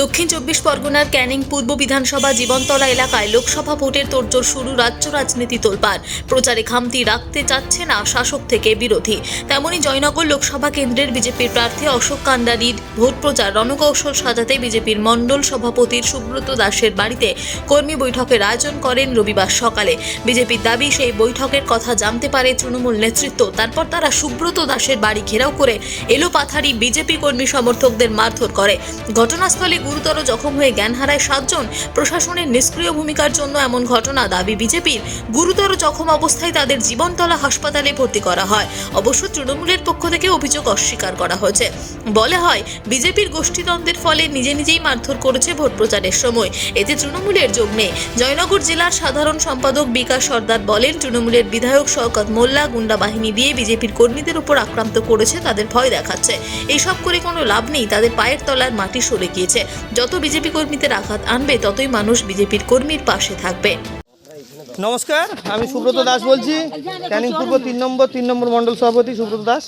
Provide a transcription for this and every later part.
দক্ষিণ চব্বিশ পরগনার ক্যানিং পূর্ব বিধানসভা জীবনতলা এলাকায় লোকসভা ভোটের তোড়জোড় শুরু রাজ্য রাজনীতি তোলপাড়। প্রচারে খামতি রাখতে চাচ্ছে না শাসক থেকে বিরোধী। তেমনি জয়নগর লোকসভা কেন্দ্রের বিজেপির প্রার্থী অশোক কান্ডারির ভোট প্রচার রণকৌশল সাজাতে বিজেপির মণ্ডল সভাপতির সুব্রত দাসের বাড়িতে কর্মী বৈঠকের আয়োজন করেন রবিবার সকালে। বিজেপির দাবি, সেই বৈঠকের কথা জানতে পারে তৃণমূল নেতৃত্ব। তারপর তারা সুব্রত দাসের বাড়ি ঘেরাও করে এলো পাথারি বিজেপি কর্মী সমর্থকদের মারধর করে। ঘটনাস্থলে গুরুতর জখম হয়ে জ্ঞান হারায় সাতজন। প্রশাসনের নিষ্ক্রিয় ভূমিকার জন্য এমন ঘটনা দাবি বিজেপির। গুরুতর জখম অবস্থায় তাদের জীবনতলা হাসপাতালে ভর্তি করা হয়। অবশ্য তৃণমূলের পক্ষ থেকে অভিযোগ অস্বীকার করা হয়েছে। বলে হয়, বিজেপির গোষ্ঠীদ্বন্দ্বের ফলে নিজে নিজেই মারধর করেছে ভোট প্রচারের সময়। এতে তৃণমূলের যোগ নেই। জয়নগর জেলার সাধারণ সম্পাদক বিকাশ সর্দার বলেন, তৃণমূলের বিধায়ক শওকত মোল্লা গুন্ডা বাহিনী দিয়ে বিজেপির কর্মীদের উপর আক্রান্ত করেছে, তাদের ভয় দেখাচ্ছে। এইসব করে কোনো লাভ নেই, তাদের পায়ের তলার মাটি সরে গিয়েছে। যত বিজেপি কর্মীদের আঘাত আনবে, ততই মানুষ বিজেপির কর্মীর পাশে থাকবে। নমস্কার, আমি সুব্রত দাস বলছি। ক্যানিং পূর্ব তিন নম্বর তিন নম্বর মণ্ডল সভাপতি সুব্রত দাস।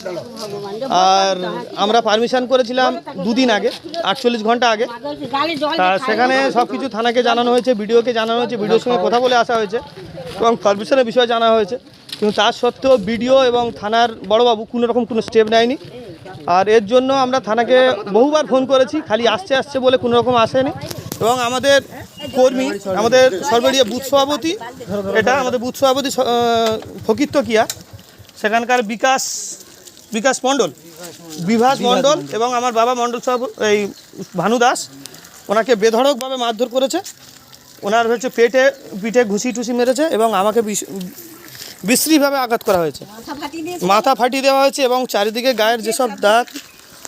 আর আমরা পারমিশন করেছিলাম দুদিন আগে, আটচল্লিশ ঘণ্টা আগে। তা সেখানে সব কিছু থানাকে জানানো হয়েছে, বিডিওকে জানানো হয়েছে, বিডিওর সঙ্গে কথা বলে আসা হয়েছে এবং পারমিশনের বিষয়ে জানা হয়েছে। কিন্তু তার সত্ত্বেও বিডিও এবং থানার বড়বাবু কোনো রকম কোনো স্টেপ নেয়নি। আর এর জন্য আমরা থানাকে বহুবার ফোন করেছি খালি আসছে আসছে বলে কোনো রকম আসেনি। এবং আমাদের কর্মী আমাদের সর্বড়িয়া বুথ সভাপতি এটা আমাদের বুথ সভাপতি স- আহ, ফকিত্ত কিয়া সেখানকার বিকাশ বিকাশ মণ্ডল বিভাস মণ্ডল এবং আমার বাবা মণ্ডল সভাপতি এই ভানু দাস ওনাকে বেধড়কভাবে মারধর করেছে। ওনার হচ্ছে পেটে পিঠে ঘুষি টুসি মেরেছে এবং আমাকে বিশ্রীভাবে আঘাত করা হয়েছে। মাথা ফাটিয়ে দেওয়া হয়েছে এবং চারিদিকে গায়ের যেসব দাগ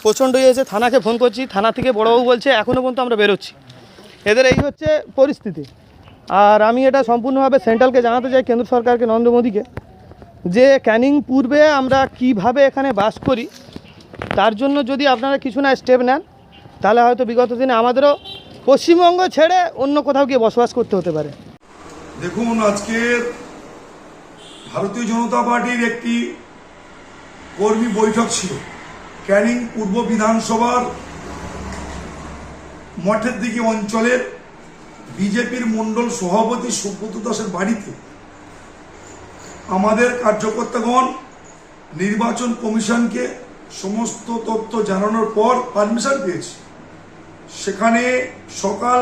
প্রচণ্ড হয়েছে থানাকে ফোন করছি থানা থেকে বড়বাবু বলছে এখনও পর্যন্ত আমরা বেরোচ্ছি। এদের এই হচ্ছে পরিস্থিতি। আর আমি এটা সম্পূর্ণভাবে সেন্ট্রালকে জানাতে চাই কেন্দ্র সরকারকে নরেন্দ্র মোদীকে যে ক্যানিং পূর্বে আমরা কীভাবে এখানে বাস করি তার জন্য যদি আপনারা কিছু না স্টেপ নেন তাহলে হয়তো বিগত দিনে আমাদেরও পশ্চিমবঙ্গ ছেড়ে অন্য কোথাও গিয়ে বসবাস করতে হতে পারে। দেখুন আজকের ভারতীয় জনতা পার্টির একটি কর্মী বৈঠক ছিল। ক্যানিং পূর্ব বিধানসভার মঠের দিকে অঞ্চলের বিজেপির মণ্ডল সভাপতি সুব্রত দাসের বাড়িতে আমাদের কার্যকর্তাগণ, নির্বাচন কমিশনকে সমস্ত তথ্য জানানোর পর পারমিশন পেয়েছি। সেখানে সকাল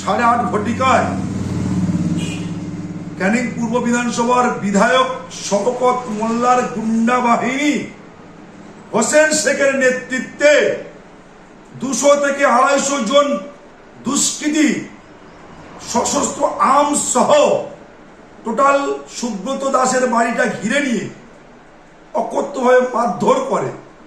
সাড়ে আট ঘটিকায় ক্যানিং পূর্ব বিধানসভার বিধায়ক শওকত মোল্লার গুন্ডা বাহিনী হোসেন শেখের নেতৃত্বে দুশো থেকে আড়াইশো জন দুষ্কৃতী, সশস্ত্র আর্মস সহ টোটাল সুব্রত দাসের বাড়িটা ঘিরে নিয়ে অকথ্যভাবে মারধর করে।